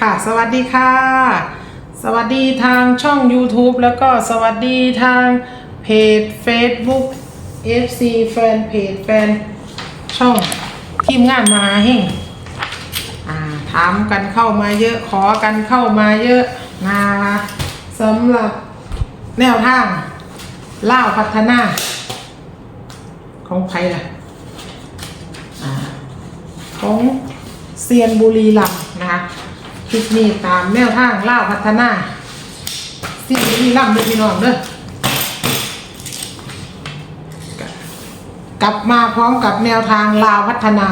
ค่ะ สวัสดีค่ะ สวัสดีทางช่อง YouTube แล้วก็สวัสดีทางเพจ Facebook FC แฟนเพจแฟนช่องทีมงานมาเฮงถามกันเข้ามาเยอะขอกันเข้ามาเยอะนะสำหรับแนวทางล่าวพัฒนา ของใครล่ะของเซียนบุรีรัมนะคะ คลิปนี้ตามแนวทางล่าวพัฒนาเซียนบุรีรัมย์เด้อพี่น้องเด้อกลับมาพร้อมกับแนวทางลาวพัฒนา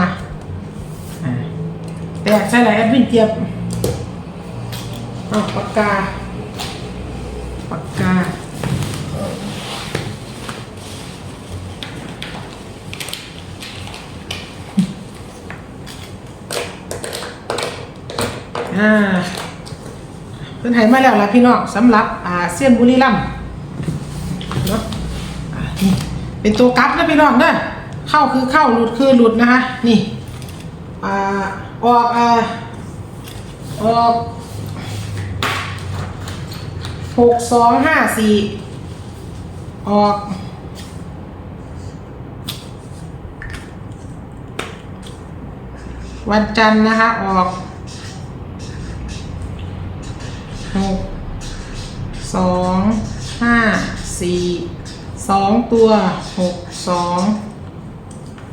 อ่าแตกใช่ไหมแอดมินเจี๊ยบอ้าวปากกาปากกา อ่าเพิ่นให้มาแล้วล่ะพี่น้องสำหรับอ่าเซียนบุรีรัมย์เนาะอ่านี่เป็นตัวกับนะพี่น้องเด้อเข้าคือเข้าหลุดคือหลุดนะคะนี่อ่าออกอ่าออกหกสองห้าสี่ออกวันจันทร์นะคะออก หกสองห้าสี่สองตัวหกสอง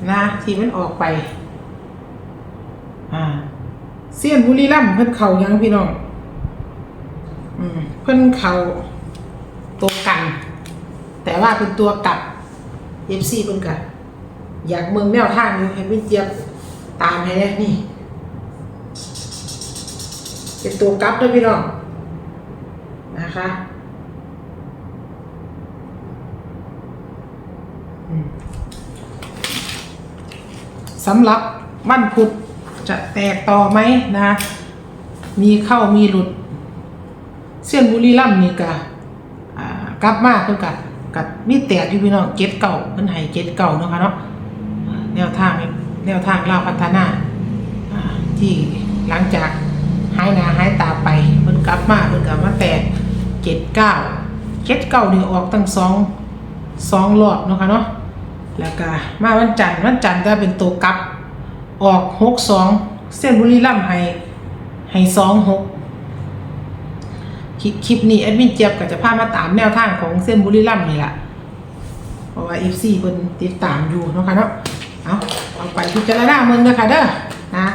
นะที่มันออกไป อ่าเสี้ยนบุรีรัมย์เพิ่นเข่ายังพี่น้องอืมเพิ่นเข่าตัวกัน แต่ว่าเป็นตัวกลับเอฟซีเพิ่นกันอยากเมืองแนวทางอยู่ให้พี่เจี๊ยบตามให้แน่นี่ เป็นตัวกลับด้วยพี่น้อง นะคะสำหรับวันพุธจะแตกต่อไหมนะ มีเข้ามีหลุด เส้นบุรีรัมนี่กะกลับมากเพิ่นกะกัมีแตกอยู่พี่น้องเก็ดเก่าเพิ่นให้เก็ดเก่าเนาะค่ะเนาะแนวทางแนวทางลาวพัฒนาอ่าที่หลังจากหายหน้าหายตาไปเพิ่นกลับมาเพิ่นกลับมาแตก เจ็ดเก้าเจ็ดเก้านี่ออกตั้งสองสองรอบเนาะค่ะเนาะแล้วก็มาวันจันทร์วันจันทร์ก็เป็นตัวกลับ ออกหกสองเส้นบุรีรัมย์ให้ให้สองหกคลิปนี้แอดมินเจี๊ยบก็จะพามาตามแนวทางของเส้นบุรีรัมย์นี่แหละเพราะว่า FC เพิ่นติดตามอยู่เนาะค่ะเนาะเอาเอาไปพิจารณาเมืองเด้อค่ะเด้อนะ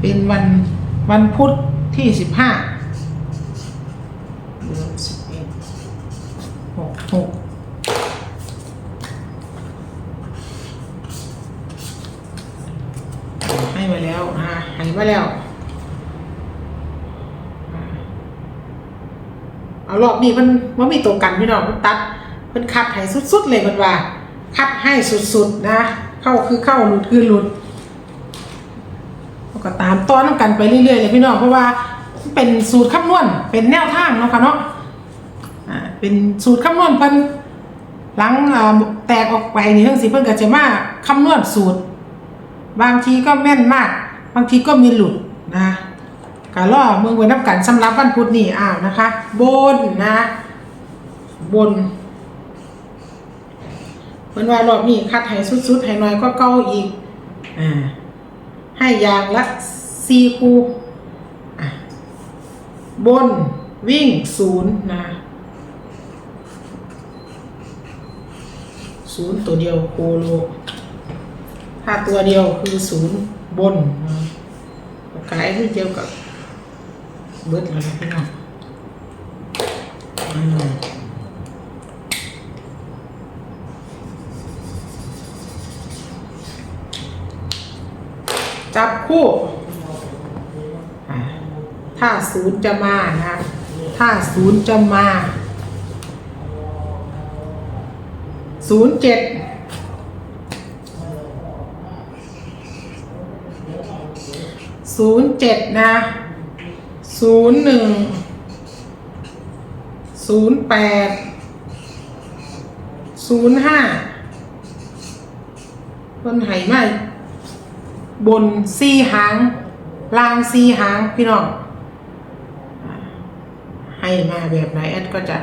เป็นวันวันพุธที่สิบห้าเดือนสิบเอ็ดหกหกให้มาแล้วนะให้มาแล้ว เอารอบนี้มันมันมีตัวกันพี่น้องมันตัดมันคัดให้สุดๆเลยมันว่า คัดให้สุดๆนะ เข้าคือเข้าหลุดคือหลุด ก็ตามต้อนกันไปเรื่อยๆเลยพี่น้องเพราะว่าเป็นสูตรคำนวณเป็นแนวทางเนาะค่ะเนาะอ่าเป็นสูตรคำนวณเพิ่นหลังอ่าแตกออกไปนี่ทั้งสิเพิ่นก็จะมาคำนวณสูตร บางทีก็แม่นมาก บางทีก็มีหลุดนะก็ล่อเมืองไว้นับกันสำหรับวันพุธนี่อ้าวนะคะ บนนะ บนเพิ่นว่ารอบนี้คัดให้สุดๆให้น้อยก็เก่าอีกอ่า ให้อย่างละสี่คู่บนวิ่งศูนย์นะศูนย์ตัวเดียวโคโลถ้าตัวเดียวคือศูนย์บนนะกายที่เดียวกับเบิดแล้วนะพี่น้อง จับคู่ถ้าศูนย์จะมานะถ้าศูนย์จะมาศูนย์เจ็ดศูนย์เจ็ดนะศูนย์หนึ่งศูนย์แปดศูนย์ห้าเพิ่นให้มา บนสี่หางล่างสี่หางพี่น้อง ให้มาแบบไหนแอดก็จะ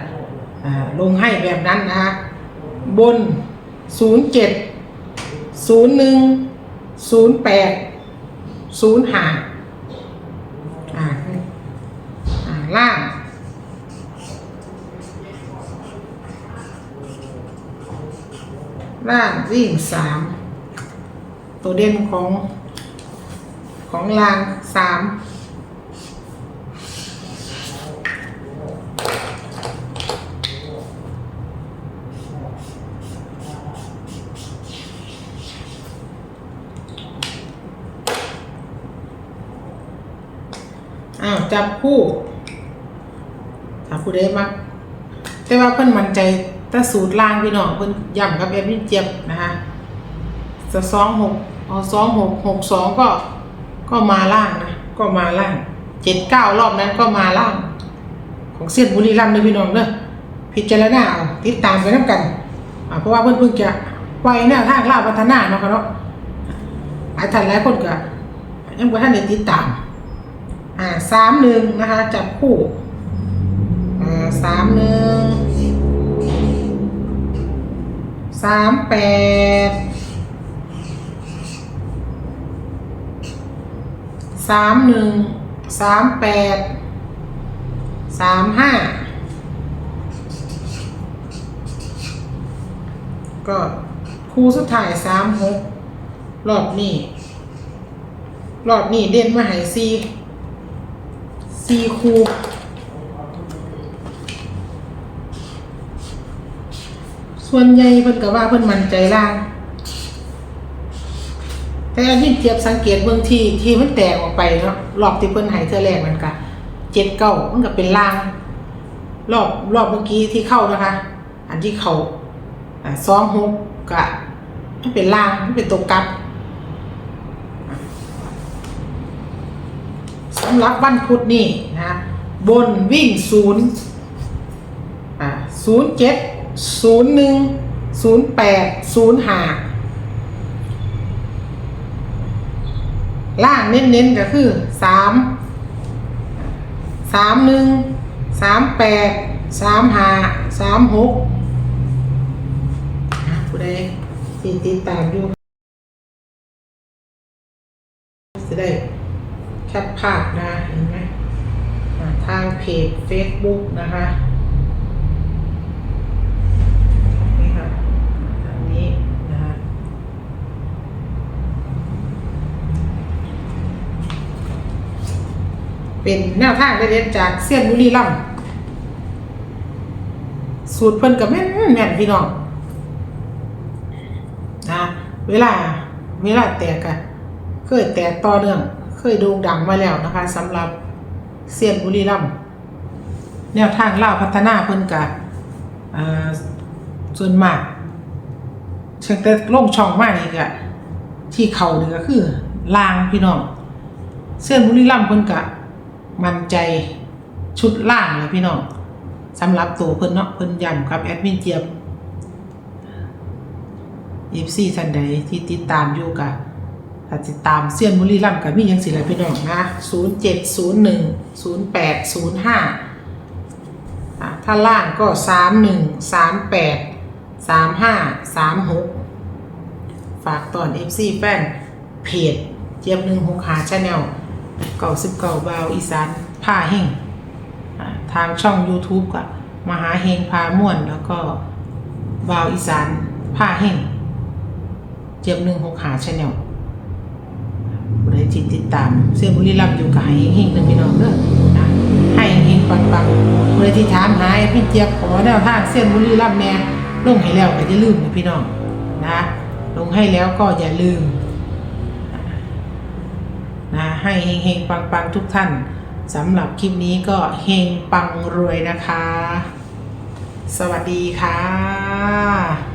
ลงให้แบบนั้นนะคะบนศูนย์เจ็ดศูนย์หนึ่งศูนย์แปดศูนย์หาอ่าอ่าล่างล่างวิ่งสามตัวเด่นของ ของลางสามอ้าวจับคู่ถ้าผู้ใดมัก แต่ว่าเพิ่อนมั่นใจแต่สูตรล่างพี่น้องเพิ่นย้ำกับแอดมินเจี๊ยบนะคะจะสองหกเอาสองหกหกสองก็ ก็มาล่างนะก็มาล่างเจ็ดเก้ารอบนั้นก็มาล่าง ของเส้นบุรีรัมย์เลยพี่น้องเด้อพิจารณาเอาติดตามไปน้ำกันเพราะว่าเพิ่นเพิ่งจะไว้แนวทางล่าพัฒนาเนาะครับเนาะหลายท่านหลายคนก็ยังบ่ทันได้ติดตาม อ่าสามหนึ่งนะคะจับคู่อ่าสามหนึ่งสามแปด สามหนึ่งสามแปดสามห้าก็คู่สุดท้ายสามหกรอบนี้รอบนี้เด่นมาหายซีซีคูส่วนใหญ่เพิ่นก็ว่าเพิ่นมั่นใจล่าง แต่อันที่เจี๊ยบสังเกตเบื้องที่ที่มันแตกออกไปเนาะรอบที่เพิ่นหายเธอแรกมันก็เจ็ดเก้ามันก็เป็นล่าง รอบรอบเมื่อกี้ที่เข้านะคะ อันที่เขาอ่าสองหกก็มันเป็นล่างมันเป็นตัวกลับสำหรับวันพุธนี่นะบนวิ่งศูนย์อ่าศูนย์เจ็ดศูนย์หนึ่งศูนย์แปดศูนย์ห้า ล่างเน้นๆก็คือสามสามหนึ่งสามแปดสามห้าสามหกอะผู้ใดที่ติดตามอยู่จะได้แคปภาพนะเห็นไหมทางเพจ Facebook นะคะ นี่ค่ะอันนี้นะฮะ เป็นแนวทางเด็ดๆจากเซียนบุรีรัมย์สูตรเพิ่นกับแม่นแม่นพี่น้องนะเวลาเวลาแตกอะเคยแตกต่อเนื่อง เคยโด่งดังมาแล้วนะคะสำหรับเซียนบุรีรัมย์แนวทางเล่าพัฒนาเพิ่นกับส่วนมากเชิงแต่ลงช่องมากนี่ก็ที่เขาเนี่ก็คือลางพี่น้องเส้นบุรีรัมย์เพิ่นกะ มันใจชุดล่างเลยพี่น้องสำหรับตัวเพิ่นเนาะเพิ่นย้ำกับแอดมินเจี๊ยบยีฟซีทันใดที่ติดตามอยู่กะถ้าติดตามเส้นบุรีรัมกับมียังสิล่ะพี่น้องนะ0701 0805อะถ้าล่างก็สามหนึ่งสามแปดสามห้าสามหกฝากตอน FC แฟนเพจเจี๊ยบหนึ่งหกหาชาแนล เก่าสิบเก่าบาวอีสานผ้าเฮงทางช่อง YouTube ก็มหาเฮงพาม่วน แล้วก็บาวอีสานผ้าเฮงเจี๊ยบหนึ่งหกหาชาแนลผู้ใดจิตติดตาม เสื้อบุรีรัมย์อยู่กับให้เฮงเด้อพี่น้องเด้อนะให้เฮงปังๆผู้ใดที่ถามหาไอ้พี่เจี๊ยบขอแนวทางเส้นบุรีรัมย์แน่ลงให้แล้วก็อย่าลืมนะพี่น้องนะลงให้แล้วก็อย่าลืม นะให้เฮงๆปังๆทุกท่านสำหรับคลิปนี้ก็เฮงปังรวยนะคะ สวัสดีค่ะ